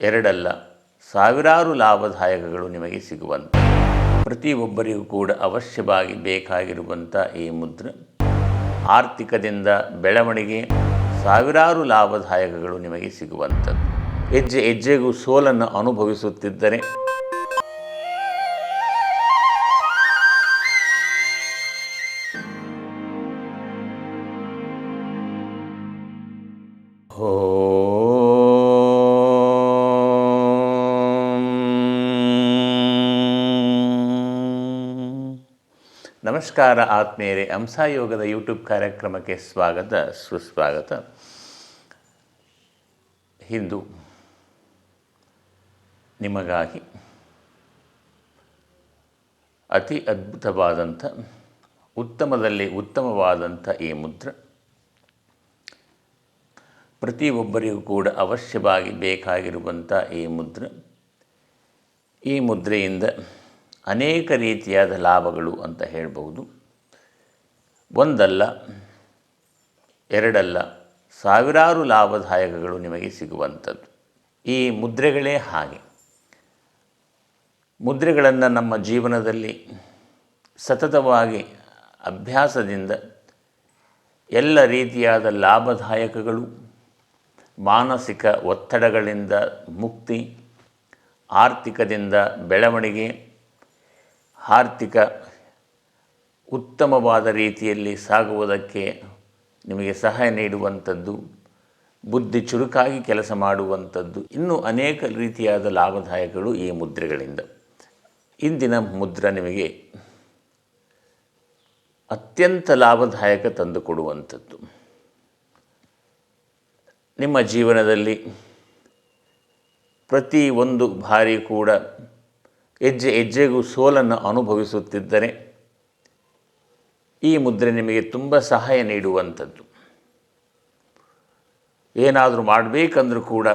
ಎರಡಲ್ಲ, ಸಾವಿರಾರು ಲಾಭದಾಯಕಗಳು ನಿಮಗೆ ಸಿಗುವಂಥ ಪ್ರತಿಯೊಬ್ಬರಿಗೂ ಕೂಡ ಅವಶ್ಯವಾಗಿ ಬೇಕಾಗಿರುವಂಥ ಈ ಮುದ್ರೆ. ಆರ್ಥಿಕದಿಂದ ಬೆಳವಣಿಗೆ ಸಾವಿರಾರು ಲಾಭದಾಯಕಗಳು ನಿಮಗೆ ಸಿಗುವಂಥದ್ದು. ಹೆಜ್ಜೆ ಹೆಜ್ಜೆಗೂ ಸೋಲನ್ನು ಅನುಭವಿಸುತ್ತಿದ್ದರೆ. ನಮಸ್ಕಾರ ಆತ್ಮೇರೆ ಹಂಸಾಯೋಗದ ಯೂಟ್ಯೂಬ್ ಕಾರ್ಯಕ್ರಮಕ್ಕೆ ಸ್ವಾಗತ, ಸುಸ್ವಾಗತ. ಹಿಂದು ನಿಮಗಾಗಿ ಅತಿ ಅದ್ಭುತವಾದಂಥ, ಉತ್ತಮದಲ್ಲಿ ಉತ್ತಮವಾದಂಥ ಈ ಮುದ್ರೆ. ಪ್ರತಿಯೊಬ್ಬರಿಗೂ ಕೂಡ ಅವಶ್ಯವಾಗಿ ಬೇಕಾಗಿರುವಂಥ ಈ ಮುದ್ರ. ಈ ಮುದ್ರೆಯಿಂದ ಅನೇಕ ರೀತಿಯಾದ ಲಾಭಗಳು ಅಂತ ಹೇಳ್ಬೋದು ಒಂದಲ್ಲ, ಎರಡಲ್ಲ, ಸಾವಿರಾರು ಲಾಭದಾಯಕಗಳು ನಿಮಗೆ ಸಿಗುವಂಥದ್ದು. ಈ ಮುದ್ರೆಗಳೇ ಹಾಗೆ. ಮುದ್ರೆಗಳನ್ನು ನಮ್ಮ ಜೀವನದಲ್ಲಿ ಸತತವಾಗಿ ಅಭ್ಯಾಸದಿಂದ ಎಲ್ಲ ರೀತಿಯಾದ ಲಾಭದಾಯಕಗಳು, ಮಾನಸಿಕ ಒತ್ತಡಗಳಿಂದ ಮುಕ್ತಿ, ಆರ್ಥಿಕದಿಂದ ಬೆಳವಣಿಗೆ ಆರ್ಥಿಕ ಉತ್ತಮವಾದ ರೀತಿಯಲ್ಲಿ ಸಾಗುವುದಕ್ಕೆ ನಿಮಗೆ ಸಹಾಯ ನೀಡುವಂಥದ್ದು, ಬುದ್ಧಿ ಚುರುಕಾಗಿ ಕೆಲಸ ಮಾಡುವಂಥದ್ದು, ಇನ್ನೂ ಅನೇಕ ರೀತಿಯಾದ ಲಾಭದಾಯಕಗಳು ಈ ಮುದ್ರೆಗಳಿಂದ. ಇಂದಿನ ಮುದ್ರ ನಿಮಗೆ ಅತ್ಯಂತ ಲಾಭದಾಯಕ ತಂದುಕೊಡುವಂಥದ್ದು. ನಿಮ್ಮ ಜೀವನದಲ್ಲಿ ಪ್ರತಿ ಒಂದು ಬಾರಿ ಕೂಡ ಹೆಜ್ಜೆ ಹೆಜ್ಜೆಗೂ ಸೋಲನ್ನು ಅನುಭವಿಸುತ್ತಿದ್ದರೆ ಈ ಮುದ್ರೆ ನಿಮಗೆ ತುಂಬ ಸಹಾಯ ನೀಡುವಂಥದ್ದು. ಏನಾದರೂ ಮಾಡಬೇಕಂದ್ರೂ ಕೂಡ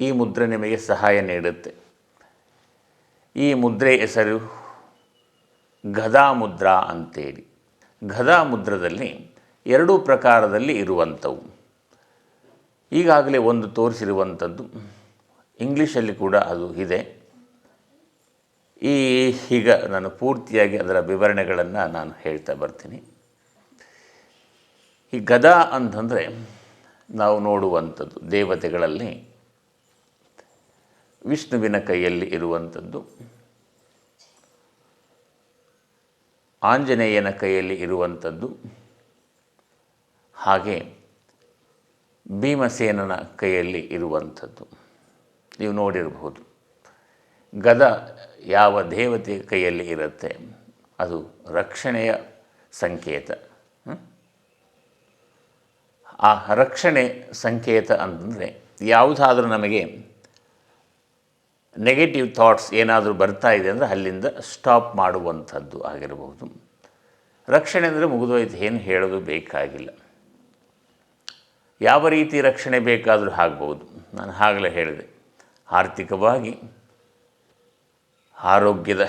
ಈ ಮುದ್ರೆ ನಿಮಗೆ ಸಹಾಯ ನೀಡುತ್ತೆ. ಈ ಮುದ್ರೆ ಹೆಸರು ಗದಾ ಮುದ್ರಾ ಅಂತೇಳಿ. ಗದಾ ಮುದ್ರದಲ್ಲಿ ಎರಡೂ ಪ್ರಕಾರದಲ್ಲಿ ಇರುವಂಥವು. ಈಗಾಗಲೇ ಒಂದು ತೋರಿಸಿರುವಂಥದ್ದು. ಇಂಗ್ಲೀಷಲ್ಲಿ ಕೂಡ ಅದು ಇದೆ. ಈ ಈಗ ನಾನು ಪೂರ್ತಿಯಾಗಿ ಅದರ ವಿವರಣೆಗಳನ್ನು ನಾನು ಹೇಳ್ತಾ ಬರ್ತೀನಿ. ಈ ಗದಾ ಅಂತಂದರೆ ನಾವು ನೋಡುವಂಥದ್ದು, ದೇವತೆಗಳಲ್ಲಿ ವಿಷ್ಣುವಿನ ಕೈಯಲ್ಲಿ ಇರುವಂಥದ್ದು, ಆಂಜನೇಯನ ಕೈಯಲ್ಲಿ ಇರುವಂಥದ್ದು, ಹಾಗೆ ಭೀಮಸೇನನ ಕೈಯಲ್ಲಿ ಇರುವಂಥದ್ದು. ನೀವು ನೋಡಿರಬಹುದು. ಗದ ಯಾವ ದೇವತೆ ಕೈಯಲ್ಲಿ ಇರುತ್ತೆ? ಅದು ರಕ್ಷಣೆಯ ಸಂಕೇತ. ಆ ರಕ್ಷಣೆ ಸಂಕೇತ ಅಂತಂದರೆ ಯಾವುದಾದ್ರೂ ನಮಗೆ ನೆಗೆಟಿವ್ ಥಾಟ್ಸ್ ಏನಾದರೂ ಬರ್ತಾ ಇದೆ ಅಂದರೆ ಅಲ್ಲಿಂದ ಸ್ಟಾಪ್ ಮಾಡುವಂಥದ್ದು ಆಗಿರಬಹುದು ರಕ್ಷಣೆ ಅಂದರೆ ಮುಗಿದೋಯ್ತು, ಏನು ಹೇಳೋದು ಬೇಕಾಗಿಲ್ಲ. ಯಾವ ರೀತಿ ರಕ್ಷಣೆ ಬೇಕಾದರೂ ಆಗ್ಬೋದು. ನಾನು ಆಗಲೇ ಹೇಳಿದೆ. ಆರ್ಥಿಕವಾಗಿ ಆರೋಗ್ಯದ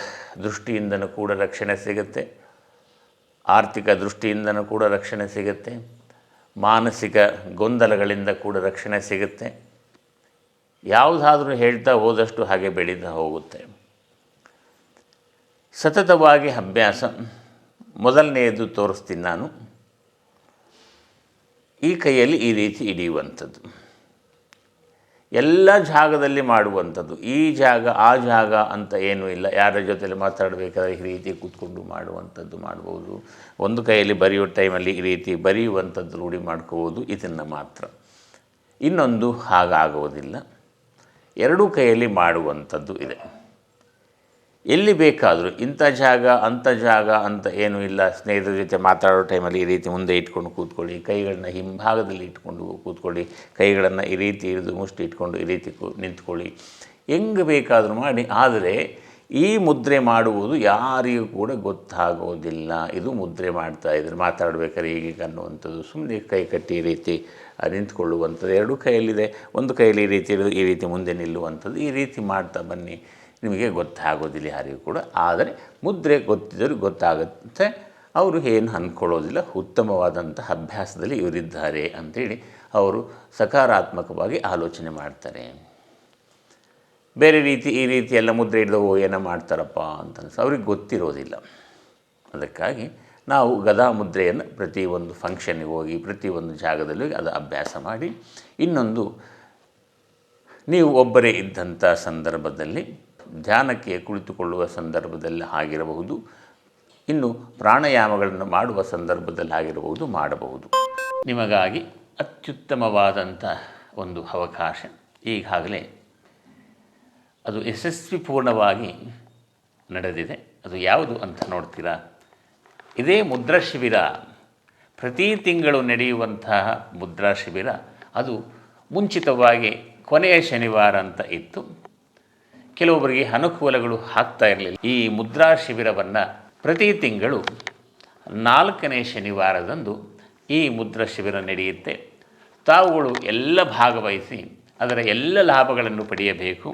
ದೃಷ್ಟಿಯಿಂದನೂ ಕೂಡ ರಕ್ಷಣೆ ಸಿಗುತ್ತೆ. ಆರ್ಥಿಕ ದೃಷ್ಟಿಯಿಂದನೂ ಕೂಡ ರಕ್ಷಣೆ ಸಿಗುತ್ತೆ. ಮಾನಸಿಕ ಗೊಂದಲಗಳಿಂದ ಕೂಡ ರಕ್ಷಣೆ ಸಿಗುತ್ತೆ. ಯಾವುದಾದ್ರೂ ಹೇಳ್ತಾ ಹೋದಷ್ಟು ಹಾಗೆ ಬೆಳೀತಾ ಹೋಗುತ್ತೆ. ಸತತವಾಗಿ ಅಭ್ಯಾಸ. ಮೊದಲನೆಯದು ತೋರಿಸ್ತೀನಿ ನಾನು. ಈ ಕೈಯಲ್ಲಿ ಈ ರೀತಿ ಹಿಡಿಯುವಂಥದ್ದು. ಎಲ್ಲ ಜಾಗದಲ್ಲಿ ಮಾಡುವಂಥದ್ದು. ಈ ಜಾಗ, ಆ ಜಾಗ ಅಂತ ಏನೂ ಇಲ್ಲ. ಯಾರ ಜೊತೆಲಿ ಮಾತಾಡಬೇಕಾದ್ರೆ ಈ ರೀತಿ ಕೂತ್ಕೊಂಡು ಮಾಡುವಂಥದ್ದು ಮಾಡ್ಬೋದು. ಒಂದು ಕೈಯಲ್ಲಿ ಬರೆಯುವ ಟೈಮಲ್ಲಿ ಈ ರೀತಿ ಬರೆಯುವಂಥದ್ದು ರೂಢಿ ಮಾಡ್ಕೋಬೋದು. ಇದನ್ನು ಮಾತ್ರ. ಇನ್ನೊಂದು ಹಾಗಾಗುವುದಿಲ್ಲ. ಎರಡೂ ಕೈಯಲ್ಲಿ ಮಾಡುವಂಥದ್ದು ಇದೆ. ಎಲ್ಲಿ ಬೇಕಾದರೂ ಇಂಥ ಜಾಗ, ಅಂಥ ಜಾಗ ಅಂತ ಏನೂ ಇಲ್ಲ. ಸ್ನೇಹಿತರ ಜೊತೆ ಮಾತಾಡೋ ಟೈಮಲ್ಲಿ ಈ ರೀತಿ ಮುಂದೆ ಇಟ್ಕೊಂಡು ಕೂತ್ಕೊಳ್ಳಿ. ಕೈಗಳನ್ನ ಹಿಂಭಾಗದಲ್ಲಿ ಇಟ್ಕೊಂಡು ಕೂತ್ಕೊಳ್ಳಿ. ಕೈಗಳನ್ನು ಈ ರೀತಿ ಹಿಡಿದು ಮುಷ್ಟಿ ಇಟ್ಕೊಂಡು ಈ ರೀತಿ ನಿಂತ್ಕೊಳ್ಳಿ. ಹೆಂಗೆ ಬೇಕಾದರೂ ಮಾಡಿ. ಆದರೆ ಈ ಮುದ್ರೆ ಮಾಡುವುದು ಯಾರಿಗೂ ಕೂಡ ಗೊತ್ತಾಗೋದಿಲ್ಲ. ಇದು ಮುದ್ರೆ ಮಾಡ್ತಾ ಇದ್ರೆ. ಮಾತಾಡಬೇಕಾದ್ರೆ ಹೀಗೆ ಅನ್ನುವಂಥದ್ದು ಸುಮ್ಮನೆ ಕೈ ಕಟ್ಟಿ ಈ ರೀತಿ ನಿಂತ್ಕೊಳ್ಳುವಂಥದ್ದು. ಎರಡೂ ಕೈಯಲ್ಲಿದೆ. ಒಂದು ಕೈಯಲ್ಲಿ ಈ ರೀತಿ ಇರೋದು ಈ ರೀತಿ ಮುಂದೆ ನಿಲ್ಲುವಂಥದ್ದು. ಈ ರೀತಿ ಮಾಡ್ತಾ ಬನ್ನಿ. ನಿಮಗೆ ಗೊತ್ತಾಗೋದಿಲ್ಲ ಯಾರಿಗೂ ಕೂಡ. ಆದರೆ ಮುದ್ರೆ ಗೊತ್ತಿದ್ದರೂ ಗೊತ್ತಾಗುತ್ತೆ. ಅವರು ಏನು ಅಂದ್ಕೊಳ್ಳೋದಿಲ್ಲ. ಉತ್ತಮವಾದಂಥ ಅಭ್ಯಾಸದಲ್ಲಿ ಇವರಿದ್ದಾರೆ ಅಂಥೇಳಿ ಅವರು ಸಕಾರಾತ್ಮಕವಾಗಿ ಆಲೋಚನೆ ಮಾಡ್ತಾರೆ. ಬೇರೆ ರೀತಿ ಈ ರೀತಿ ಮುದ್ರೆ ಹಿಡಿದು, ಓ, ಏನೋ ಮಾಡ್ತಾರಪ್ಪ ಅಂತ ಅವ್ರಿಗೆ ಗೊತ್ತಿರೋದಿಲ್ಲ. ಅದಕ್ಕಾಗಿ ನಾವು ಗದಾ ಮುದ್ರೆಯನ್ನು ಪ್ರತಿ ಒಂದು ಫಂಕ್ಷನ್ನಿಗೆ ಹೋಗಿ, ಪ್ರತಿ ಒಂದು ಜಾಗದಲ್ಲಿ ಅದು ಅಭ್ಯಾಸ ಮಾಡಿ, ಇನ್ನೊಂದು ನೀವು ಒಬ್ಬರೇ ಇದ್ದಂಥ ಸಂದರ್ಭದಲ್ಲಿ ಧ್ಯಾನಕ್ಕೆ ಕುಳಿತುಕೊಳ್ಳುವ ಸಂದರ್ಭದಲ್ಲಿ ಆಗಿರಬಹುದು. ಇನ್ನು ಪ್ರಾಣಾಯಾಮಗಳನ್ನು ಮಾಡುವ ಸಂದರ್ಭದಲ್ಲಿ ಆಗಿರಬಹುದು, ಮಾಡಬಹುದು. ನಿಮಗಾಗಿ ಅತ್ಯುತ್ತಮವಾದಂಥ ಒಂದು ಅವಕಾಶ. ಈಗಾಗಲೇ ಅದು ಯಶಸ್ವಿಪೂರ್ಣವಾಗಿ ನಡೆದಿದೆ. ಅದು ಯಾವುದು ಅಂತ ನೋಡ್ತೀರಾ? ಇದೇ ಮುದ್ರಾ ಶಿಬಿರ. ಪ್ರತಿ ತಿಂಗಳು ನಡೆಯುವಂತಹ ಮುದ್ರಾ ಶಿಬಿರ. ಅದು ಮುಂಚಿತವಾಗಿ ಕೊನೆಯ ಶನಿವಾರ ಅಂತ ಇತ್ತು. ಕೆಲವೊಬ್ಬರಿಗೆ ಅನುಕೂಲಗಳು ಆಗ್ತಾ ಇರಲಿಲ್ಲ. ಈ ಮುದ್ರಾ ಶಿಬಿರವನ್ನು ಪ್ರತಿ ತಿಂಗಳು ನಾಲ್ಕನೇ ಶನಿವಾರದಂದು ಈ ಮುದ್ರಾ ಶಿಬಿರ ನಡೆಯುತ್ತೆ. ತಾವುಗಳು ಎಲ್ಲ ಭಾಗವಹಿಸಿ ಅದರ ಎಲ್ಲ ಲಾಭಗಳನ್ನು ಪಡೆಯಬೇಕು.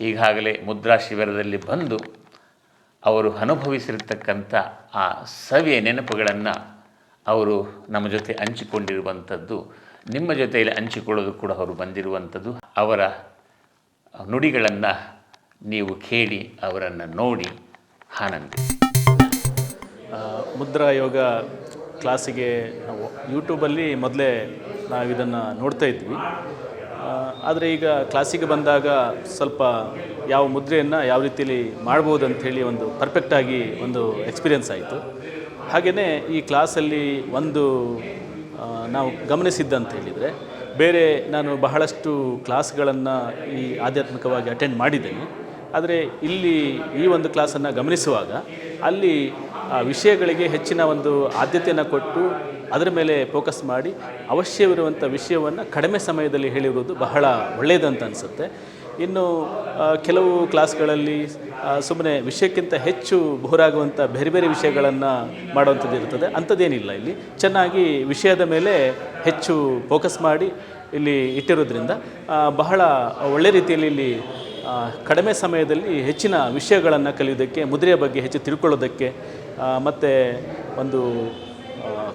ಈಗಾಗಲೇ ಮುದ್ರಾ ಶಿಬಿರದಲ್ಲಿ ಬಂದು ಅವರು ಅನುಭವಿಸಿರ್ತಕ್ಕಂಥ ಆ ಸವಿಯ ನೆನಪುಗಳನ್ನು ಅವರು ನಮ್ಮ ಜೊತೆ ಹಂಚಿಕೊಂಡಿರುವಂಥದ್ದು, ನಿಮ್ಮ ಜೊತೆಯಲ್ಲಿ ಹಂಚಿಕೊಳ್ಳೋದು ಕೂಡ ಅವರು ಬಂದಿರುವಂಥದ್ದು. ಅವರ ನುಡಿಗಳನ್ನು ನೀವು ಕೇಳಿ ಅವರನ್ನು ನೋಡಿ ಆನಂದಿಸಿ ಆ, ಮುದ್ರಾ ಯೋಗ ಕ್ಲಾಸಿಗೆ ನಾವು ಯೂಟ್ಯೂಬಲ್ಲಿ ಮೊದಲೇ ನಾವು ಇದನ್ನು ನೋಡ್ತಾ ಇದ್ವಿ. ಆದರೆ ಈಗ ಕ್ಲಾಸಿಗೆ ಬಂದಾಗ ಸ್ವಲ್ಪ ಯಾವ ಮುದ್ರೆಯನ್ನು ಯಾವ ರೀತಿಯಲ್ಲಿ ಮಾಡ್ಬೋದು ಅಂಥೇಳಿ ಒಂದು ಪರ್ಫೆಕ್ಟಾಗಿ ಒಂದು ಎಕ್ಸ್ಪೀರಿಯೆನ್ಸ್ ಆಯಿತು. ಹಾಗೆಯೇ ಈ ಕ್ಲಾಸಲ್ಲಿ ಒಂದು ನಾವು ಗಮನಿಸಿದ್ದಂತ ಹೇಳಿದರೆ ಬೇರೆ ನಾನು ಬಹಳಷ್ಟು ಕ್ಲಾಸ್ಗಳನ್ನು ಈ ಆಧ್ಯಾತ್ಮಿಕವಾಗಿ ಅಟೆಂಡ್ ಮಾಡಿದ್ದೇನೆ. ಆದರೆ ಇಲ್ಲಿ ಈ ಒಂದು ಕ್ಲಾಸನ್ನು ಗಮನಿಸುವಾಗ ಅಲ್ಲಿ ಆ ವಿಷಯಗಳಿಗೆ ಹೆಚ್ಚಿನ ಒಂದು ಆದ್ಯತೆಯನ್ನು ಕೊಟ್ಟು ಅದರ ಮೇಲೆ ಫೋಕಸ್ ಮಾಡಿ ಅವಶ್ಯವಿರುವಂಥ ವಿಷಯವನ್ನು ಕಡಿಮೆ ಸಮಯದಲ್ಲಿ ಹೇಳಿರುವುದು ಬಹಳ ಒಳ್ಳೆಯದಂತ ಅನಿಸುತ್ತೆ. ಇನ್ನು ಕೆಲವು ಕ್ಲಾಸ್ಗಳಲ್ಲಿ ಸುಮ್ಮನೆ ವಿಷಯಕ್ಕಿಂತ ಹೆಚ್ಚು ಬೋರಾಗುವಂಥ ಬೇರೆ ಬೇರೆ ವಿಷಯಗಳನ್ನು ಮಾಡುವಂಥದ್ದು ಇರ್ತದೆ. ಅಂಥದ್ದೇನಿಲ್ಲ ಇಲ್ಲಿ. ಚೆನ್ನಾಗಿ ವಿಷಯದ ಮೇಲೆ ಹೆಚ್ಚು ಫೋಕಸ್ ಮಾಡಿ ಇಲ್ಲಿ ಇಟ್ಟಿರೋದ್ರಿಂದ ಬಹಳ ಒಳ್ಳೆ ರೀತಿಯಲ್ಲಿ ಇಲ್ಲಿ ಕಡಿಮೆ ಸಮಯದಲ್ಲಿ ಹೆಚ್ಚಿನ ವಿಷಯಗಳನ್ನು ಕಲಿಯೋದಕ್ಕೆ, ಮುದ್ರೆಯ ಬಗ್ಗೆ ಹೆಚ್ಚು ತಿಳ್ಕೊಳ್ಳೋದಕ್ಕೆ ಮತ್ತು ಒಂದು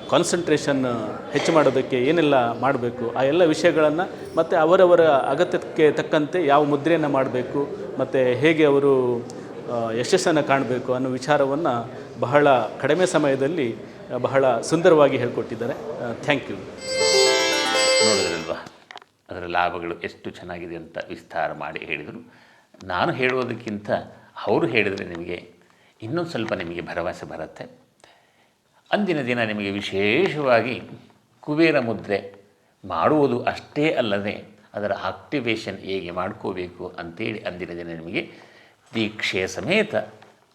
ಕಾನ್ಸಂಟ್ರೇಷನ್ ಹೆಚ್ಚು ಮಾಡೋದಕ್ಕೆ ಏನೆಲ್ಲ ಮಾಡಬೇಕು? ಆ ಎಲ್ಲ ವಿಷಯಗಳನ್ನು ಮತ್ತು ಅವರವರ ಅಗತ್ಯಕ್ಕೆ ತಕ್ಕಂತೆ ಯಾವ ಮುದ್ರೆಯನ್ನು ಮಾಡಬೇಕು? ಮತ್ತು ಹೇಗೆ ಅವರು ಯಶಸ್ಸನ್ನು ಕಾಣಬೇಕು ಅನ್ನೋ ವಿಚಾರವನ್ನು ಬಹಳ ಕಡಿಮೆ ಸಮಯದಲ್ಲಿ, ಬಹಳ ಸುಂದರವಾಗಿ ಹೇಳ್ಕೊಟ್ಟಿದ್ದಾರೆ. ಥ್ಯಾಂಕ್ ಯು ನೋಡಿದ್ರಲ್ವಾ? ಅದರ ಲಾಭಗಳು ಎಷ್ಟು ಚೆನ್ನಾಗಿದೆ ಅಂತ ವಿಸ್ತಾರ ಮಾಡಿ ಹೇಳಿದರು. ನಾನು ಹೇಳುವುದಕ್ಕಿಂತ ಅವರು ಹೇಳಿದರೆ ನಿಮಗೆ ಇನ್ನೊಂದು ಸ್ವಲ್ಪ ನಿಮಗೆ ಭರವಸೆ ಬರುತ್ತೆ. ಅಂದಿನ ದಿನ ನಿಮಗೆ ವಿಶೇಷವಾಗಿ ಕುಬೇರ ಮುದ್ರೆ ಮಾಡುವುದು ಅಷ್ಟೇ ಅಲ್ಲದೆ ಅದರ ಆಕ್ಟಿವೇಶನ್ ಹೇಗೆ ಮಾಡ್ಕೋಬೇಕು ಅಂತೇಳಿ ಅಂದಿನ ದಿನ ನಿಮಗೆ ದೀಕ್ಷೆಯ ಸಮೇತ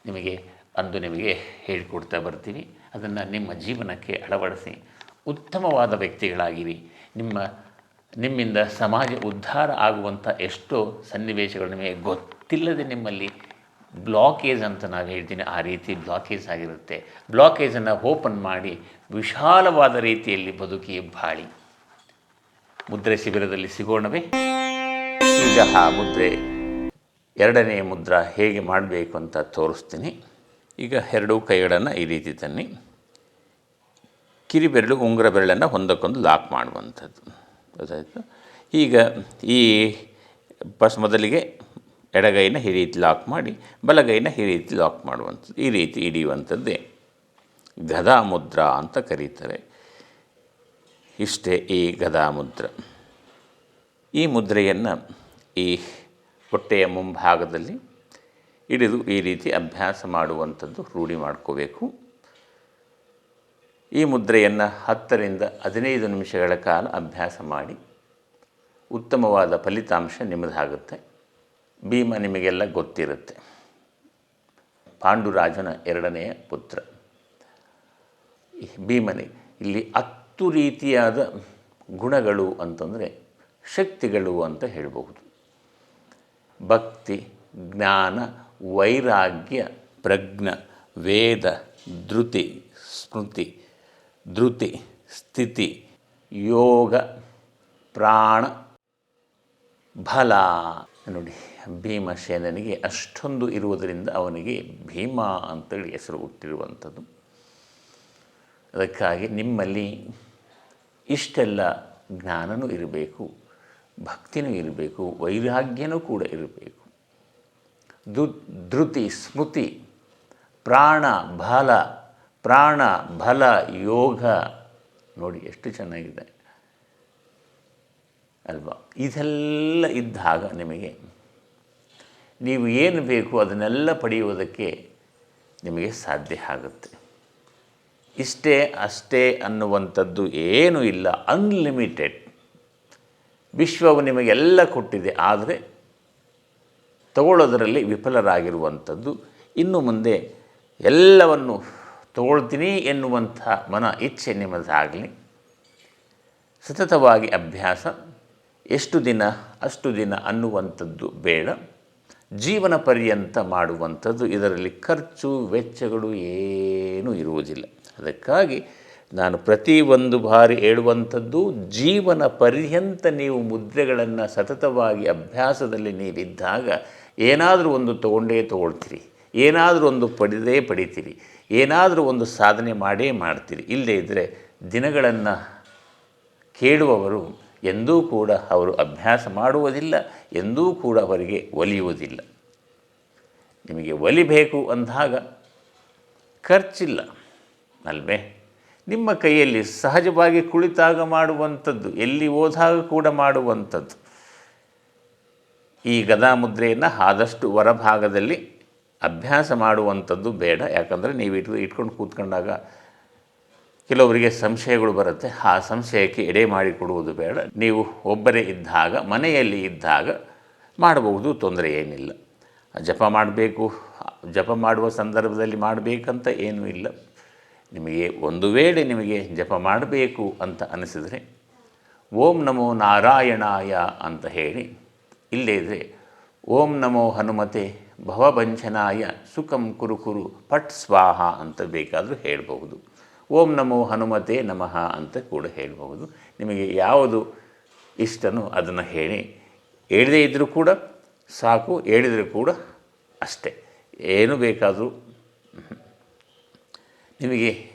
ನಿಮಗೆ ಅಂದು ನಿಮಗೆ ಹೇಳಿಕೊಡ್ತಾ ಬರ್ತೀವಿ ಅದನ್ನು ನಿಮ್ಮ ಜೀವನಕ್ಕೆ ಅಳವಡಿಸಿ ಉತ್ತಮವಾದ ವ್ಯಕ್ತಿಗಳಾಗಿರಿ. ನಿಮ್ಮ, ನಿಮ್ಮಿಂದ ಸಮಾಜ ಉದ್ಧಾರ ಆಗುವಂಥ ಎಷ್ಟೋ ಸನ್ನಿವೇಶಗಳು ನಿಮಗೆ ಗೊತ್ತಿಲ್ಲದೆ ನಿಮ್ಮಲ್ಲಿ ಬ್ಲಾಕೇಜ್ ಅಂತ ನಾವು ಹೇಳ್ತೀನಿ, ಆ ರೀತಿ ಬ್ಲಾಕೇಜ್ ಆಗಿರುತ್ತೆ. ಬ್ಲಾಕೇಜನ್ನು ಓಪನ್ ಮಾಡಿ ವಿಶಾಲವಾದ ರೀತಿಯಲ್ಲಿ ಬದುಕಿ ಬಾಳಿ. ಮುದ್ರೆ ಶಿಬಿರದಲ್ಲಿ ಸಿಗೋಣವೇ? ಈಗ ಆ ಮುದ್ರೆ, ಎರಡನೇ ಮುದ್ರ ಹೇಗೆ ಮಾಡಬೇಕು ಅಂತ ತೋರಿಸ್ತೀನಿ. ಈಗ ಎರಡೂ ಕೈಗಳನ್ನು ಈ ರೀತಿ ತನ್ನಿ. ಕಿರಿ ಬೆರಳು ಉಂಗುರ ಬೆರಳನ್ನು ಒಂದಕ್ಕೊಂದು ಲಾಕ್ ಮಾಡುವಂಥದ್ದು. ಗೊತ್ತಾಯಿತು? ಈಗ ಈ ಫಸ್ಟ್ ಮೊದಲಿಗೆ ಎಡಗೈನ ಈ ರೀತಿ ಲಾಕ್ ಮಾಡಿ, ಬಲಗೈನ ಈ ರೀತಿ ಲಾಕ್ ಮಾಡುವಂಥದ್ದು. ಈ ರೀತಿ ಹಿಡಿಯುವಂಥದ್ದೇ ಗದಾ ಮುದ್ರಾ ಅಂತ ಕರೀತಾರೆ. ಇಷ್ಟೇ ಈ ಗದಾ ಮುದ್ರ ಈ ಮುದ್ರೆಯನ್ನು ಈ ಹೊಟ್ಟೆಯ ಮುಂಭಾಗದಲ್ಲಿ ಹಿಡಿದು ಈ ರೀತಿ ಅಭ್ಯಾಸ ಮಾಡುವಂಥದ್ದು ರೂಢಿ ಮಾಡ್ಕೋಬೇಕು. ಈ ಮುದ್ರೆಯನ್ನು ಹತ್ತರಿಂದ ಹದಿನೈದು ನಿಮಿಷಗಳ ಕಾಲ ಅಭ್ಯಾಸ ಮಾಡಿ, ಉತ್ತಮವಾದ ಫಲಿತಾಂಶ ನಿಮ್ಮದಾಗುತ್ತೆ. ಭೀಮ ನಿಮಗೆಲ್ಲ ಗೊತ್ತಿರುತ್ತೆ. ಪಾಂಡುರಾಜನ ಎರಡನೆಯ ಪುತ್ರ. ಭೀಮನಿ, ಇಲ್ಲಿ ಹತ್ತು ರೀತಿಯಾದ ಗುಣಗಳು ಅಂತಂದರೆ ಶಕ್ತಿಗಳು ಅಂತ ಹೇಳಬಹುದು. ಭಕ್ತಿ, ಜ್ಞಾನ, ವೈರಾಗ್ಯ, ಪ್ರಜ್ಞ, ವೇದ, ಧೃತಿ, ಸ್ಮೃತಿ, ಧೃತಿ, ಸ್ಥಿತಿ, ಯೋಗ, ಪ್ರಾಣ, ಬಲ. ನೋಡಿ ಭೀಮಸೇನನಿಗೆ ಅಷ್ಟೊಂದು ಇರುವುದರಿಂದ ಅವನಿಗೆ ಭೀಮ ಅಂತೇಳಿ ಹೆಸರು ಹುಟ್ಟಿರುವಂಥದ್ದು. ಅದಕ್ಕಾಗಿ ನಿಮ್ಮಲ್ಲಿ ಇಷ್ಟೆಲ್ಲ ಜ್ಞಾನನೂ ಇರಬೇಕು, ಭಕ್ತಿನೂ ಇರಬೇಕು, ವೈರಾಗ್ಯನೂ ಕೂಡ ಇರಬೇಕು. ದು, ಧೃತಿ, ಸ್ಮೃತಿ, ಪ್ರಾಣ, ಬಲ ಪ್ರಾಣ, ಬಲ, ಯೋಗ, ನೋಡಿ ಎಷ್ಟು ಚೆನ್ನಾಗಿದೆ. ಅಲ್ವಾ? ಇದೆಲ್ಲ ಇದ್ದಾಗ ನಿಮಗೆ ನೀವು ಏನು ಬೇಕು ಅದನ್ನೆಲ್ಲ ಪಡೆಯುವುದಕ್ಕೆ ನಿಮಗೆ ಸಾಧ್ಯ ಆಗುತ್ತೆ. ಇಷ್ಟೇ ಅಷ್ಟೇ ಅನ್ನುವಂಥದ್ದು ಏನೂ ಇಲ್ಲ. ಅನ್ಲಿಮಿಟೆಡ್ ವಿಶ್ವವು ನಿಮಗೆಲ್ಲ ಕೊಟ್ಟಿದೆ. ಆದರೆ ತಗೊಳ್ಳೋದರಲ್ಲಿ ವಿಫಲರಾಗಿರುವಂಥದ್ದು ಇನ್ನು ಮುಂದೆ ಎಲ್ಲವನ್ನು ತಗೊಳ್ತೀನಿ ಎನ್ನುವಂಥ ಮನ ಇಚ್ಛೆ ನಿಮ್ಮದಾಗಲಿ. ಸತತವಾಗಿ ಅಭ್ಯಾಸ ಎಷ್ಟು ದಿನ? ಅಷ್ಟು ದಿನ ಅನ್ನುವಂಥದ್ದು ಬೇಡ. ಜೀವನ ಪರ್ಯಂತ ಮಾಡುವಂಥದ್ದು ಇದರಲ್ಲಿ ಖರ್ಚು, ವೆಚ್ಚಗಳು ಏನೂ ಇರುವುದಿಲ್ಲ. ಅದಕ್ಕಾಗಿ ನಾನು ಪ್ರತಿ ಒಂದು ಬಾರಿ ಹೇಳುವಂಥದ್ದು, ಜೀವನ ಪರ್ಯಂತ ನೀವು ಮುದ್ರೆಗಳನ್ನು ಸತತವಾಗಿ ಅಭ್ಯಾಸದಲ್ಲಿ ನೀವಿದ್ದಾಗ ಏನಾದರೂ ಒಂದು ತಗೊಂಡೇ ತಗೊಳ್ತೀರಿ. ಏನಾದರೂ ಒಂದು ಪಡೆದೇ ಪಡಿತೀರಿ. ಏನಾದರೂ ಒಂದು ಸಾಧನೆ ಮಾಡೇ ಮಾಡ್ತೀರಿ. ಇಲ್ಲದೇ ಇದ್ದರೆ ದಿನಗಳನ್ನು ಕೇಳುವವರು ಎಂದೂ ಕೂಡ ಅವರು ಅಭ್ಯಾಸ ಮಾಡುವುದಿಲ್ಲ, ಎಂದೂ ಕೂಡ ಅವರಿಗೆ ಒಲಿಯುವುದಿಲ್ಲ. ನಿಮಗೆ ಒಲಿಬೇಕು ಅಂದಾಗ ಖರ್ಚಿಲ್ಲ. ಅಲ್ವೇ? ನಿಮ್ಮ ಕೈಯಲ್ಲಿ ಸಹಜವಾಗಿ ಕುಳಿತಾಗ ಮಾಡುವಂಥದ್ದು, ಎಲ್ಲಿ ಹೋದಾಗ ಕೂಡ ಮಾಡುವಂಥದ್ದು. ಈ ಗದಾಮುದ್ರೆಯನ್ನು ಆದಷ್ಟು ಹೊರಭಾಗದಲ್ಲಿ ಅಭ್ಯಾಸ ಮಾಡುವಂಥದ್ದು ಬೇಡ. ಯಾಕಂದರೆ ನೀವು ಇಟ್ಕೊಂಡು ಕೂತ್ಕೊಂಡಾಗ ಕೆಲವರಿಗೆ ಸಂಶಯಗಳು ಬರುತ್ತೆ. ಆ ಸಂಶಯಕ್ಕೆ ಎಡೆ ಮಾಡಿಕೊಡುವುದು ಬೇಡ. ನೀವು ಒಬ್ಬರೇ ಇದ್ದಾಗ, ಮನೆಯಲ್ಲಿ ಇದ್ದಾಗ ಮಾಡಬಹುದು, ತೊಂದರೆ ಏನಿಲ್ಲ. ಜಪ ಮಾಡಬೇಕು, ಜಪ ಮಾಡುವ ಸಂದರ್ಭದಲ್ಲಿ ಮಾಡಬೇಕಂತ ಏನೂ ಇಲ್ಲ. ನಿಮಗೆ ಒಂದು ವೇಳೆ ನಿಮಗೆ ಜಪ ಮಾಡಬೇಕು ಅಂತ ಅನಿಸಿದರೆ, ಓಂ ನಮೋ ನಾರಾಯಣಾಯ ಅಂತ ಹೇಳಿ ಇಲ್ಲದೇ ಇದ್ದರೆ ಓಂ ನಮೋ ಹನುಮತೆ ಭವಭಂಜನಾಯ ಸುಖಂ ಕುರುಕುರು ಕುರು ಪಟ್ ಸ್ವಾಹ ಅಂತ ಬೇಕಾದರೂ ಹೇಳಬಹುದು. ಓಂ ನಮೋ ಹನುಮತೆ ನಮಃ ಅಂತ ಕೂಡ ಹೇಳಬಹುದು. ನಿಮಗೆ ಯಾವುದು ಇಷ್ಟನೋ ಅದನ್ನು ಹೇಳಿ. ಹೇಳದೇ ಇದ್ದರೂ ಕೂಡ ಸಾಕು, ಹೇಳಿದರೂ ಕೂಡ ಅಷ್ಟೇ. ಏನು ಬೇಕಾದರೂ, ನಿಮಗೆ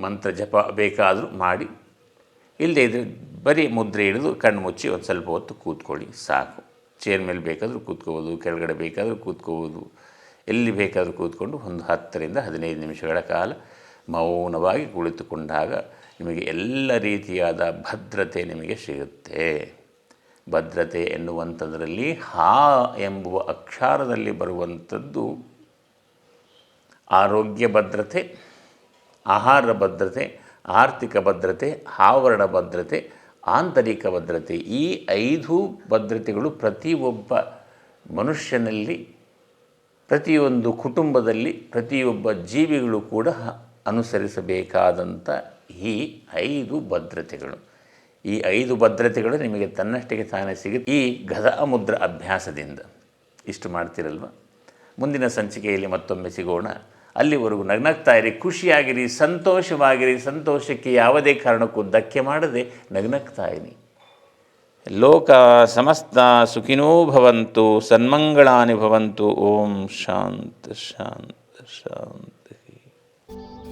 ಮಂತ್ರ ಜಪ ಬೇಕಾದರೂ ಮಾಡಿ. ಇಲ್ಲದೇ ಇದ್ದರೆ ಬರೀ ಮುದ್ರೆ ಹಿಡಿದು ಕಣ್ಣು ಮುಚ್ಚಿ ಒಂದು ಸ್ವಲ್ಪ ಹೊತ್ತು ಕೂತ್ಕೊಳ್ಳಿ, ಸಾಕು. ಚೇರ್ ಮೇಲೆ ಬೇಕಾದರೂ ಕೂತ್ಕೋಬೋದು, ಕೆಳಗಡೆ ಬೇಕಾದರೂ ಕೂತ್ಕೋಬೋದು. ಎಲ್ಲಿ ಬೇಕಾದರೂ ಕೂತ್ಕೊಂಡು ಒಂದು ಹತ್ತರಿಂದ ಹದಿನೈದು ನಿಮಿಷಗಳ ಕಾಲ ಮೌನವಾಗಿ ಕುಳಿತುಕೊಂಡಾಗ ನಿಮಗೆ ಎಲ್ಲ ರೀತಿಯಾದ ಭದ್ರತೆ ನಿಮಗೆ ಸಿಗುತ್ತೆ. ಭದ್ರತೆ ಎನ್ನುವಂಥದ್ರಲ್ಲಿ ಹಾ ಎಂಬುವ ಅಕ್ಷರದಲ್ಲಿ ಬರುವಂಥದ್ದು ಆರೋಗ್ಯ ಭದ್ರತೆ, ಆಹಾರ ಭದ್ರತೆ, ಆರ್ಥಿಕ ಭದ್ರತೆ, ಆವರಣ ಭದ್ರತೆ, ಆಂತರಿಕ ಭದ್ರತೆ ಈ ಐದು ಭದ್ರತೆಗಳು ಪ್ರತಿಯೊಬ್ಬ ಮನುಷ್ಯನಲ್ಲಿ, ಪ್ರತಿಯೊಂದು ಕುಟುಂಬದಲ್ಲಿ, ಪ್ರತಿಯೊಬ್ಬ ಜೀವಿಗಳು ಕೂಡ ಅನುಸರಿಸಬೇಕಾದಂಥ ಈ ಐದು ಭದ್ರತೆಗಳು. ಈ ಐದು ಭದ್ರತೆಗಳು ನಿಮಗೆ ತನ್ನಷ್ಟಿಗೆ ತಾನೇ ಸಿಗುತ್ತೆ. ಈ ಗದಾ ಮುದ್ರ ಅಭ್ಯಾಸದಿಂದ. ಇಷ್ಟು ಮಾಡ್ತಿರಲ್ವ? ಮುಂದಿನ ಸಂಚಿಕೆಯಲ್ಲಿ ಮತ್ತೊಮ್ಮೆ ಸಿಗೋಣ. ಅಲ್ಲಿವರೆಗೂ ನಗ್ನಗ್ತಾ ಇರಿ, ಖುಷಿಯಾಗಿರಿ, ಸಂತೋಷವಾಗಿರಿ. ಸಂತೋಷಕ್ಕೆ ಯಾವುದೇ ಕಾರಣಕ್ಕೂ ಧಕ್ಕೆ ಮಾಡದೆ ನಗ್ನಗ್ತಾ ಇರಿ. ಲೋಕ ಸಮಸ್ತ ಸುಖಿನೋ ಭವಂತು, ಸನ್ಮಂಗಳಾನಿ ಭವಂತು. ಓಂ ಶಾಂತ ಶಾಂತ, ಶಾಂತಿ.